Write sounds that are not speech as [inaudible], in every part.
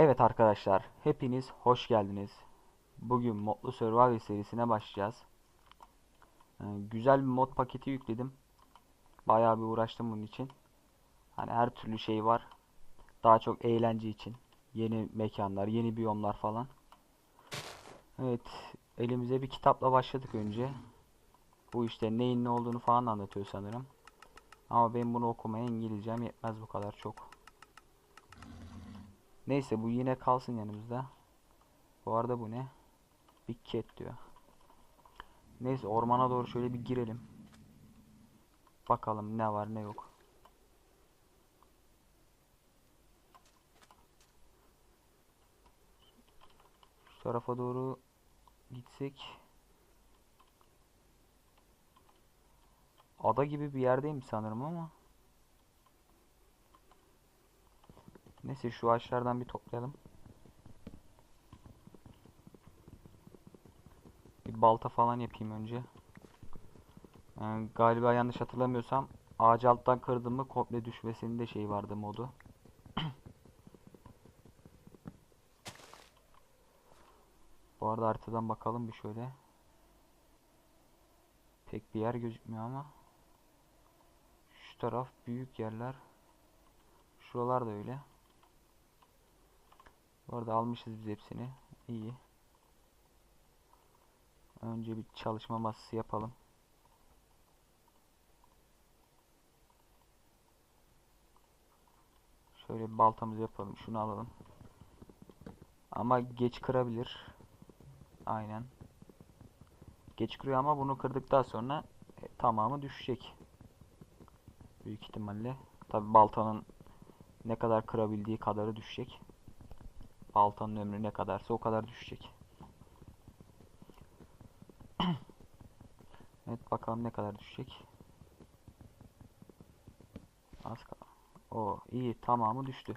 Evet arkadaşlar, hepiniz hoş geldiniz. Bugün Modlu Survival serisine başlayacağız. Ee, güzel bir mod paketi yükledim. Bayağı bir uğraştım bunun için. Hani her türlü şey var. Daha çok eğlence için. Yeni mekanlar, yeni biyomlar falan. Evet, elimize bir kitapla başladık önce. Bu işte neyin ne olduğunu falan anlatıyor sanırım. Ama ben bunu okumaya İngilizcem yetmez bu kadar çok. Neyse bu yine kalsın yanımızda. Bu arada bu ne? Big Cat diyor. Neyse ormana doğru şöyle bir girelim. Bakalım ne var ne yok. Şu tarafa doğru gitsek. Ada gibi bir yerdeyim sanırım ama. Neyse şu ağaçlardan bir toplayalım. Bir balta falan yapayım önce. Ee, galiba yanlış hatırlamıyorsam ağacı alttan kırdım mı komple düşmesinin de şey vardı modu. [clears throat] Bu arada haritadan bakalım bir şöyle. Pek bir yer gözükmüyor ama. Şu taraf büyük yerler. Şuralar da öyle. Bu arada almışız biz hepsini. İyi. Önce bir çalışma masası yapalım. Şöyle bir baltamızı yapalım. Şunu alalım. Ama geç kırabilir. Aynen. Geç kırıyor ama bunu kırdıktan sonra e, tamamı düşecek. Büyük ihtimalle. Tabi baltanın ne kadar kırabildiği kadarı düşecek. Baltanın ömrü ne kadarsa o kadar düşecek. [clears throat] evet bakalım ne kadar düşecek. Az kaldı. O iyi tamamı düştü.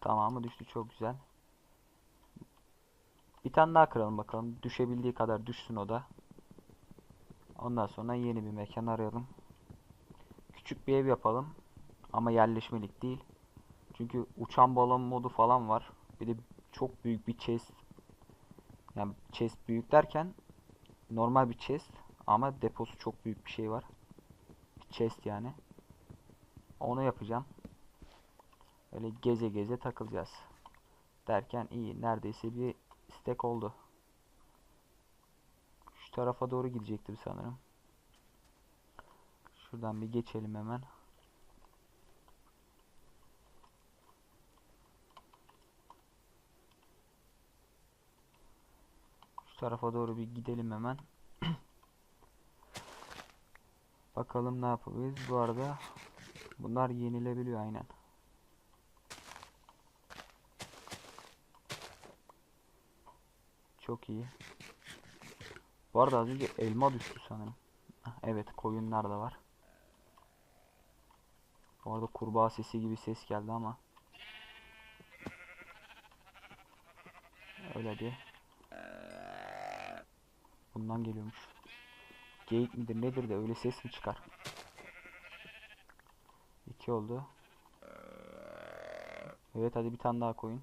Tamamı düştü çok güzel. Bir tane daha kıralım bakalım. Düşebildiği kadar düşsün o da. Ondan sonra yeni bir mekan arayalım. Küçük bir ev yapalım. Ama yerleşmelik değil. Çünkü uçan balon modu falan var. Bir de çok büyük bir chest. Yani chest büyük derken normal bir chest ama deposu çok büyük bir şey var. Bir chest yani. Onu yapacağım. Öyle geze geze takılacağız. Derken iyi. Neredeyse bir istek oldu. Şu tarafa doğru gidecektim sanırım. Şuradan bir geçelim hemen. Şu tarafa doğru bir gidelim hemen. [clears throat] Bakalım ne yapabiliriz. Bu arada bunlar yenilebiliyor aynen. Çok iyi. Bu arada az önce elma düştü sanırım. Evet koyunlar da var. Bu arada kurbağa sesi gibi ses geldi ama. Öyle diye. Bundan geliyormuş. Geyik midir nedir de öyle ses mi çıkar? İki oldu. Evet hadi bir tane daha koyun.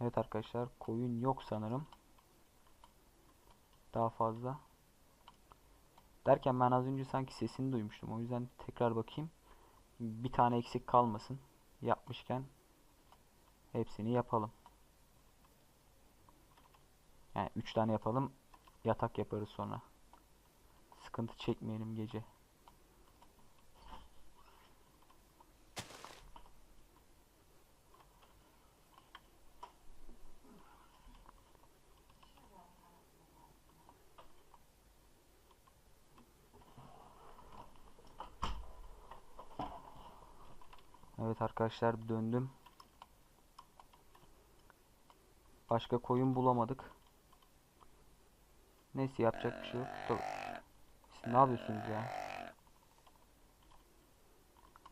Evet arkadaşlar koyun yok sanırım. Daha fazla. Derken ben az önce sanki sesini duymuştum. O yüzden tekrar bakayım. Bir tane eksik kalmasın. Yapmışken hepsini yapalım. Yani 3 tane yapalım. Yatak yaparız sonra. Sıkıntı çekmeyelim gece. Evet arkadaşlar döndüm. Başka koyun bulamadık. Neyse yapacak bir şey yok. Siz ne yapıyorsunuz ya?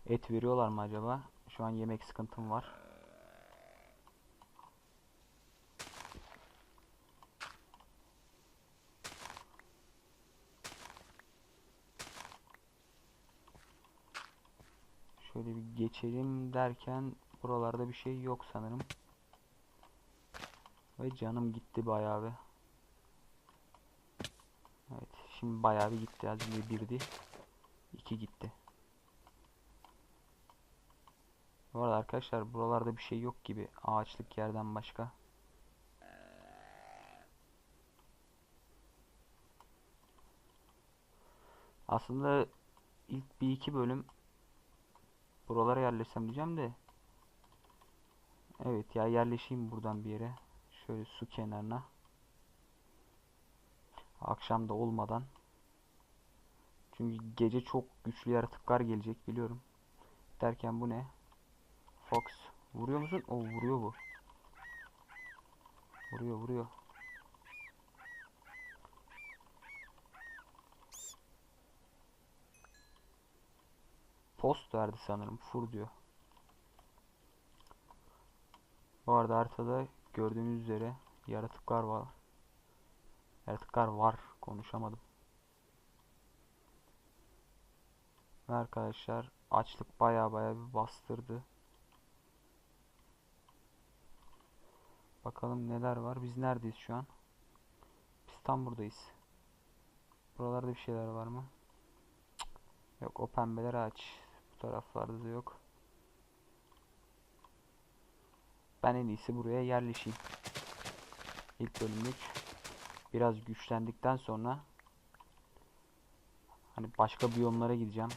Et veriyorlar mı acaba? Şu an yemek sıkıntım var. Şöyle bir geçelim derken buralarda bir şey yok sanırım. Ve canım gitti bayağı bir. Evet şimdi bayağı bir gitti. Az önce birdi. iki gitti. Bu arada arkadaşlar buralarda bir şey yok gibi. Ağaçlık yerden başka. Aslında ilk bir iki bölüm buralara yerleşsem diyeceğim de. Evet ya yerleşeyim buradan bir yere. Şöyle su kenarına. Akşam da olmadan. Çünkü gece çok güçlü yaratıklar gelecek biliyorum. Derken bu ne? Fox. Vuruyor musun? O vuruyor bu. Vuruyor vuruyor. Post verdi sanırım. Fur diyor. Bu arada haritada gördüğünüz üzere yaratıklar var. Yaratıklar var. Konuşamadım. Ve arkadaşlar açlık baya baya bir bastırdı. Bakalım neler var. Biz neredeyiz şu an? Biz tam buradayız. Buralarda bir şeyler var mı? Yok o pembeler aç. Taraflarda da yok. Ben en iyisi buraya yerleşeyim. İlk bölümlük biraz güçlendikten sonra hani başka biyomlara gideceğim.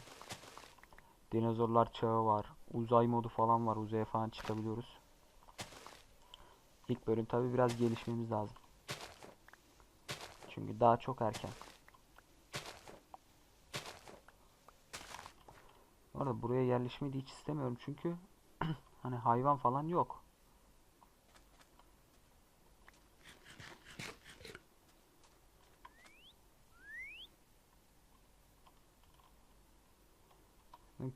Dinozorlar çağı var. Uzay modu falan var. Uzaya falan çıkabiliyoruz. İlk bölüm tabi biraz gelişmemiz lazım. Çünkü daha çok erken. Bu arada buraya yerleşmeyi de hiç istemiyorum çünkü [clears throat] hani hayvan falan yok.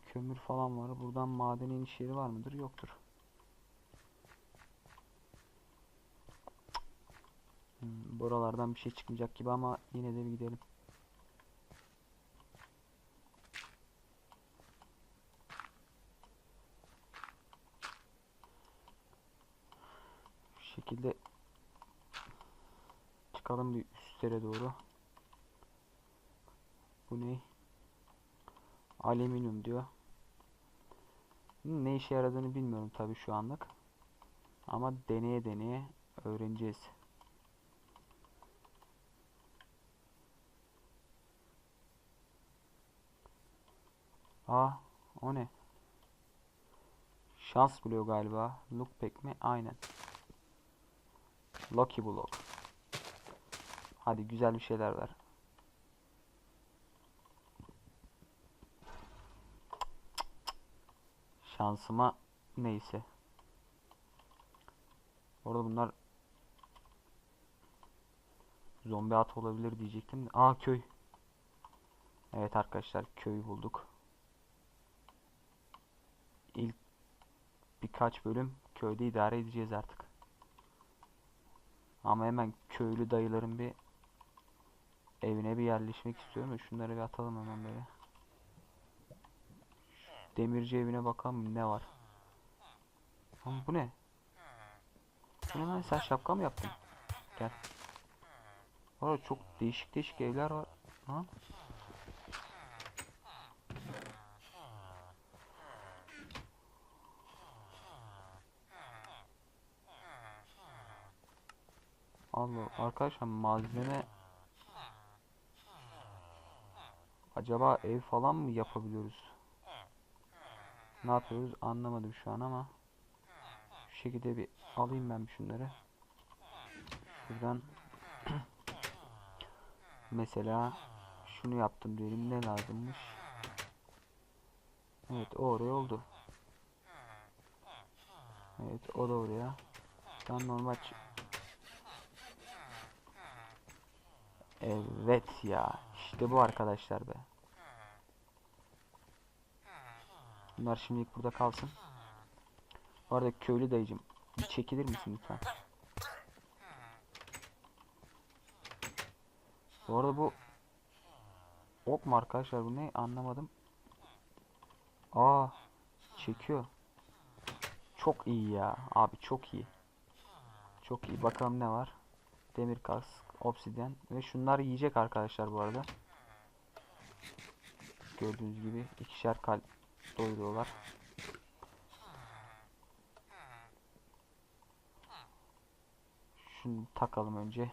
Kömür falan var. Buradan maden iniş yeri var mıdır? Yoktur. Hmm, buralardan bir şey çıkmayacak gibi ama yine de bir gidelim. Şu şekilde çıkalım bir üstlere doğru. Bu ne? Alüminyum diyor. Ne işe yaradığını bilmiyorum tabii şu anlık. Ama deneye deneye öğreneceğiz. Aa, o ne? Şans buluyor galiba. Look pek mi? Aynen. Lucky block. Hadi güzel bir şeyler ver. Şansıma neyse. Orada bunlar zombi at olabilir diyecektim. Aa köy. Evet arkadaşlar köyü bulduk. İlk birkaç bölüm köyde idare edeceğiz artık. Ama hemen köylü dayıların bir evine bir yerleşmek istiyorum. da Şunları bir atalım hemen böyle. Demirci evine bakalım ne var. Ama bu ne? Bu ne lan sen şapka mı yaptın? Gel. Orada çok değişik değişik evler var. Ha? Allah arkadaşlar malzeme Acaba ev falan mı yapabiliyoruz? Ne yapıyoruz anlamadım şu an ama şu şekilde bir alayım ben şunları. Şuradan [clears throat] mesela şunu yaptım diyelim ne lazımmış? Evet o oraya oldu. Evet o da oraya. An normal Evet ya işte bu arkadaşlar be. Bunlar şimdilik burada kalsın. Bu arada köylü dayıcım bir çekilir misin lütfen? Bu arada bu ok mu arkadaşlar bu ne anlamadım. Aa çekiyor. Çok iyi ya. Abi çok iyi. Çok iyi. Bakalım ne var. Demir kask, obsidyen ve şunlar yiyecek arkadaşlar bu arada. Gördüğünüz gibi ikişer kalp doyuruyorlar. Şunu takalım önce.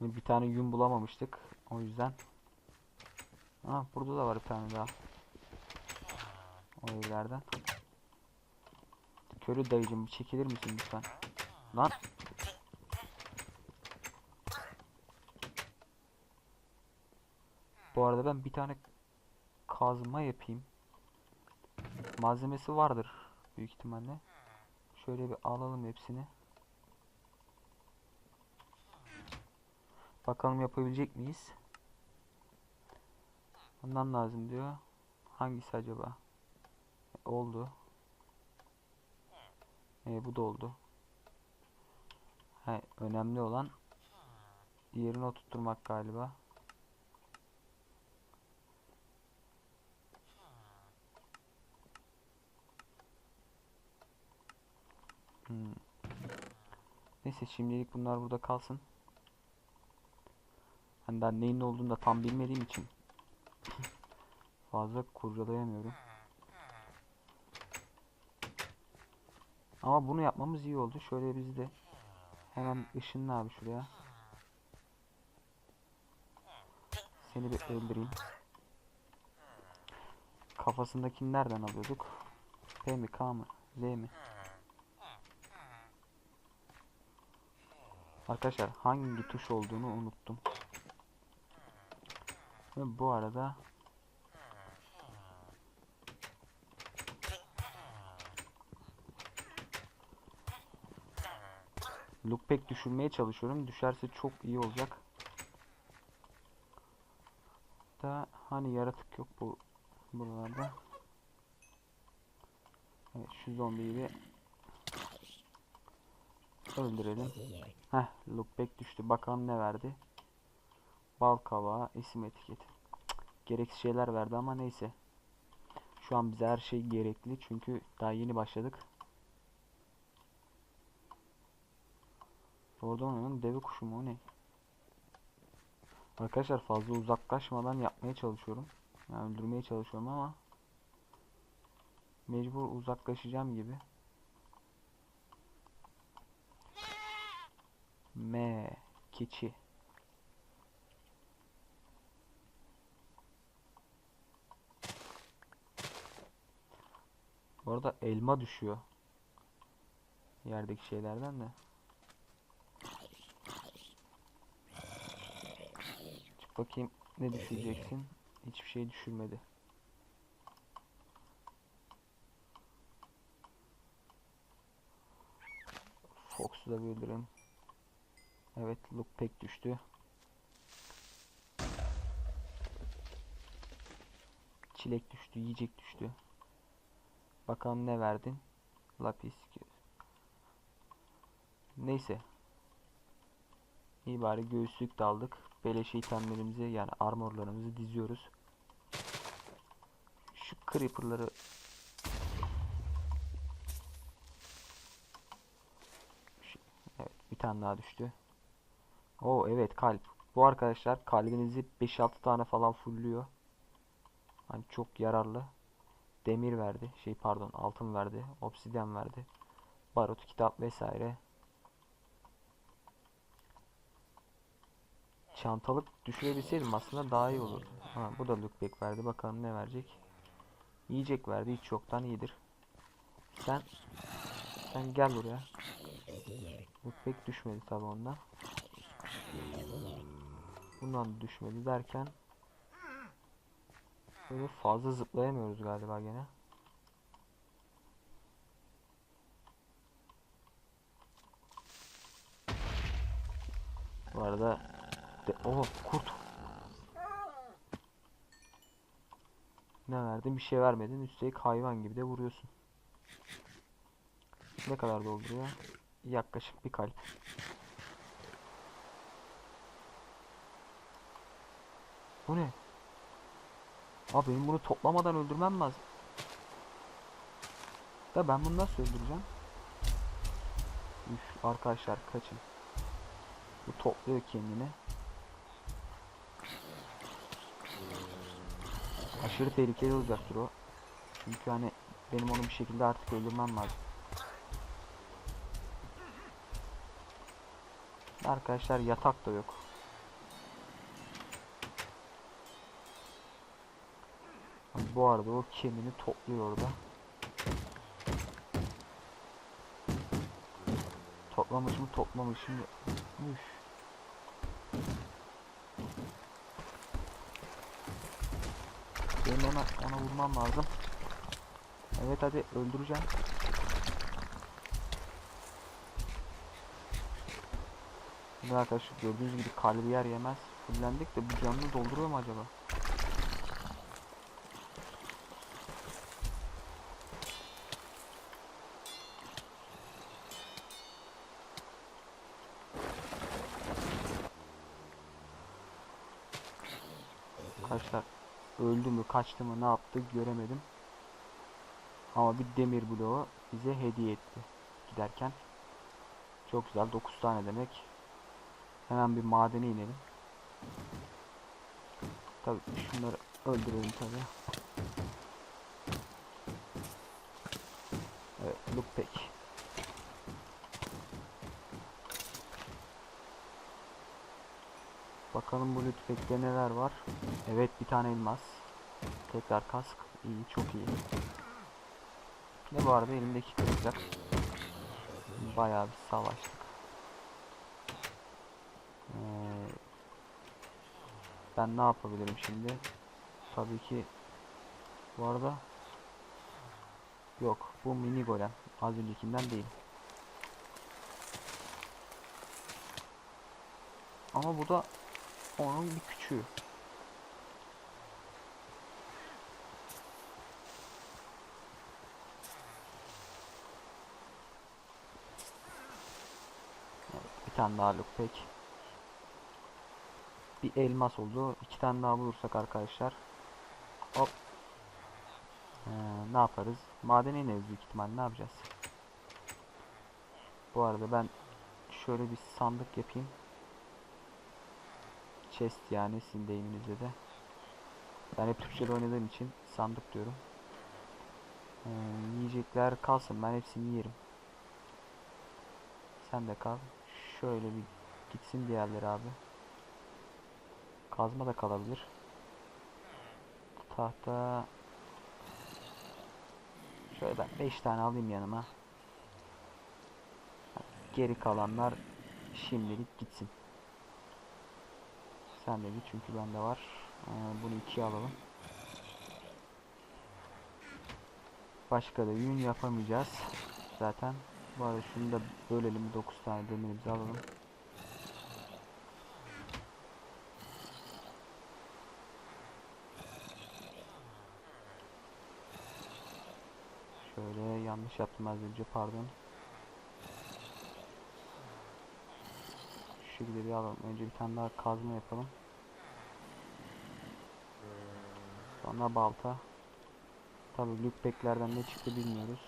Bir tane yün bulamamıştık. O yüzden. Ha burada da var bir tane daha. O evlerden. Körü dayıcım çekilir misin lütfen? Lan. Bu arada ben bir tane kazma yapayım. Malzemesi vardır büyük ihtimalle. Şöyle bir alalım hepsini. Bakalım yapabilecek miyiz? Bundan lazım diyor. Hangisi acaba? E, oldu. E, bu da oldu. He, önemli olan yerine oturtturmak galiba. Hmm. Neyse şimdilik bunlar burada kalsın. Ben daha neyin ne olduğunu da tam bilmediğim için [laughs] fazla kurcalayamıyorum. Ama bunu yapmamız iyi oldu. Şöyle biz de hemen ışınla abi şuraya. Seni bir öldüreyim. Kafasındakini nereden alıyorduk? P mi K mı? Z mi? Arkadaşlar hangi tuş olduğunu unuttum. Ve bu arada Lookback düşürmeye çalışıyorum. Düşerse çok iyi olacak. Da hani yaratık yok bu buralarda. Evet şu zombiyi bir öldürelim. Heh lookback düştü. Bakalım ne verdi. Bal kabağı, isim etiketi. Gereksiz şeyler verdi ama neyse. Şu an bize her şey gerekli çünkü daha yeni başladık. Oradan onun deve kuşu mu o ne? Arkadaşlar fazla uzaklaşmadan yapmaya çalışıyorum. Yani öldürmeye çalışıyorum ama mecbur uzaklaşacağım gibi. M keçi. Bu arada elma düşüyor. Yerdeki şeylerden de. Bakayım ne düşüreceksin? Hiçbir şey düşürmedi. Fox'u da bir öldürelim. Evet, look pek düştü. Çilek düştü, yiyecek düştü. Bakalım ne verdin? Lapis. Neyse. İyi bari göğüslük de aldık. Beleş itemlerimizi yani armorlarımızı diziyoruz. Şu creeper'ları Evet bir tane daha düştü. Oo evet kalp. Bu arkadaşlar kalbinizi 5-6 tane falan fullüyor. Hani çok yararlı. Demir verdi. Şey pardon altın verdi. Obsidyen verdi. Barut, kitap vesaire. Çantalık düşürebilseydim aslında daha iyi olurdu. Ha, bu da lookback verdi. Bakalım ne verecek. Yiyecek verdi. Hiç yoktan iyidir. Sen sen gel buraya. Lookback düşmedi tabi ondan. Bundan da düşmedi derken Böyle fazla zıplayamıyoruz galiba gene. Bu arada de kurt. Ne verdin? Bir şey vermedin. Üstelik hayvan gibi de vuruyorsun. Ne kadar dolduruyor? Yaklaşık bir kalp. Bu ne? Abi benim bunu toplamadan öldürmem lazım. Da ben bunu nasıl öldüreceğim? Üf, arkadaşlar kaçın. Bu topluyor kendini. Aşırı tehlikeli olacaktır o. Çünkü hani benim onu bir şekilde artık öldürmem lazım. Arkadaşlar yatak da yok. Bu arada o kendini topluyor orada. Toplamış mı toplamış mı? Üf. Benim ona, ona vurmam lazım. Evet hadi öldüreceğim. Şimdi arkadaşlar gördüğünüz gibi kalbi yer yemez. Fullendik de bu canını dolduruyor mu acaba? Arkadaşlar kaçtı mı ne yaptı göremedim. Ama bir demir bloğu bize hediye etti giderken. Çok güzel 9 tane demek. Hemen bir madene inelim. Tabi şunları öldürelim tabi. Evet look pek. Bakalım bu lütfekte neler var. Evet bir tane elmas. Tekrar kask. İyi çok iyi. Ne bu arada elimdeki kıracak. Bayağı bir savaştık. Ee, ben ne yapabilirim şimdi? Tabii ki bu arada yok bu mini golem az öncekinden değil. Ama bu da onun bir küçüğü. Tane daha lookpick. Bir elmas oldu. İki tane daha bulursak arkadaşlar. Hop. Ee, ne yaparız? Madene ineriz büyük ihtimal. Ne yapacağız? Bu arada ben şöyle bir sandık yapayım. Chest yani sizin deyiminizde de. Ben hep Türkçe'de oynadığım için sandık diyorum. Ee, yiyecekler kalsın ben hepsini yerim. Sen de kal. Şöyle bir gitsin diğerleri abi. Kazma da kalabilir. Tahta Şöyle ben 5 tane alayım yanıma. Geri kalanlar şimdilik gitsin. Sen de git çünkü bende var. Ee, bunu ikiye alalım. Başka da yün yapamayacağız. Zaten arada şunu da bölelim 9 tane demirimizi alalım. Şöyle yanlış yaptım az önce pardon. Şu şekilde bir alalım. Önce bir tane daha kazma yapalım. Sonra balta. Tabi lootbacklerden ne çıktı bilmiyoruz.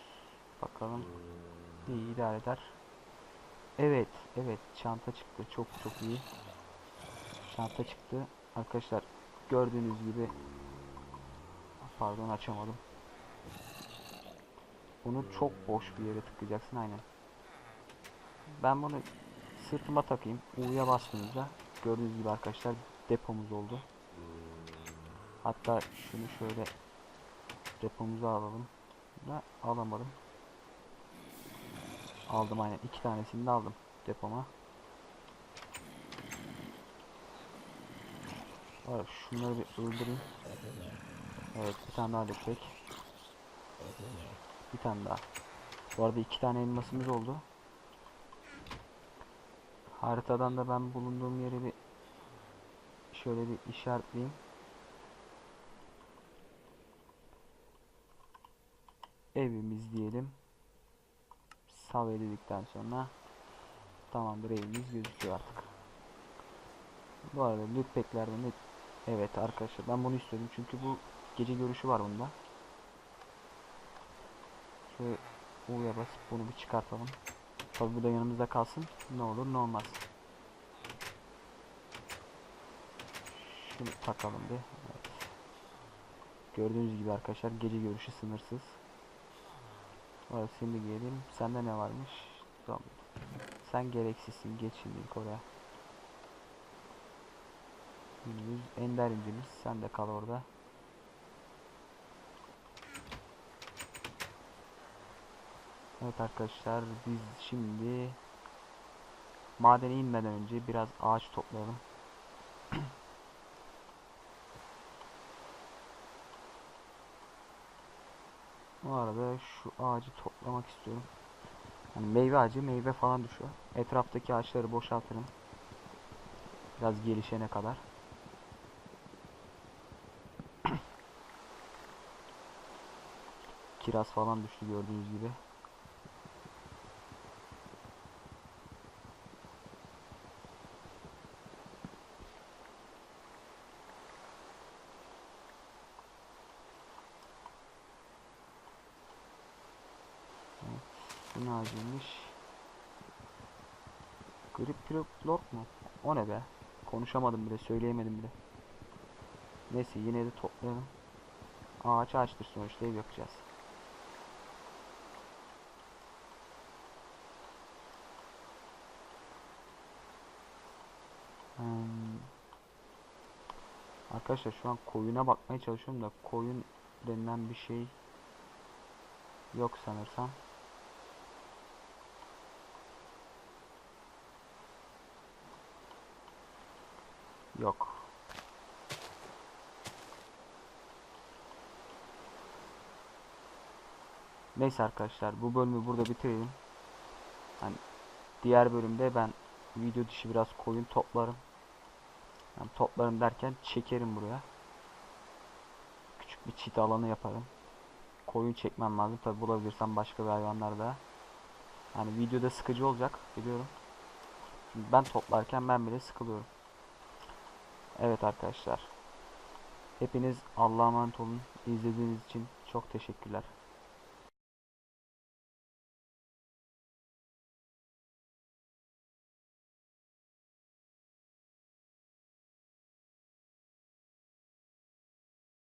Bakalım. İyi idare eder. Evet, evet çanta çıktı. Çok çok iyi. Çanta çıktı. Arkadaşlar gördüğünüz gibi pardon açamadım. Bunu çok boş bir yere tıklayacaksın aynen. Ben bunu sırtıma takayım. U'ya bastığınızda gördüğünüz gibi arkadaşlar depomuz oldu. Hatta şunu şöyle depomuza alalım. Da alamadım. Aldım aynen. iki tanesini de aldım depoma. Evet, şunları bir öldüreyim. Evet bir tane daha lepek. Bir tane daha. Bu arada iki tane elmasımız oldu. Haritadan da ben bulunduğum yeri bir şöyle bir işaretleyeyim. Evimiz diyelim. Sav edildikten sonra tamamdır evimiz gözüküyor artık. Bu arada loot pack'lerden de evet arkadaşlar ben bunu istedim çünkü bu Gece görüşü var bunda. Şöyle U'ya basıp bunu bir çıkartalım. Tabi bu da yanımızda kalsın. Ne olur ne olmaz. Şunu takalım bir. Evet. Gördüğünüz gibi arkadaşlar gece görüşü sınırsız. Evet şimdi giyelim. Sende ne varmış? Tamam. Sen gereksizsin. Geç şimdilik oraya. Yüz ender incimiz. Sen de kal orada. Evet arkadaşlar biz şimdi madene inmeden önce biraz ağaç toplayalım. Bu arada şu ağacı toplamak istiyorum. Yani meyve ağacı meyve falan düşüyor. Etraftaki ağaçları boşaltırım. Biraz gelişene kadar. [clears throat] Kiraz falan düştü gördüğünüz gibi. Bu ne? Grip Lord mu? O ne be? Konuşamadım bile, söyleyemedim bile. Neyse yine de toplayalım. Ağaç ağaçtır sonuçta ev yapacağız. Hmm. Arkadaşlar şu an koyuna bakmaya çalışıyorum da koyun denilen bir şey yok sanırsam. Yok. Neyse arkadaşlar bu bölümü burada bitirelim. Hani diğer bölümde ben video dışı biraz koyun toplarım. Yani toplarım derken çekerim buraya. Küçük bir çit alanı yaparım. Koyun çekmem lazım. Tabi bulabilirsem başka bir hayvanlar da. Hani videoda sıkıcı olacak biliyorum. Çünkü ben toplarken ben bile sıkılıyorum. Evet arkadaşlar. Hepiniz Allah'a emanet olun. İzlediğiniz için çok teşekkürler.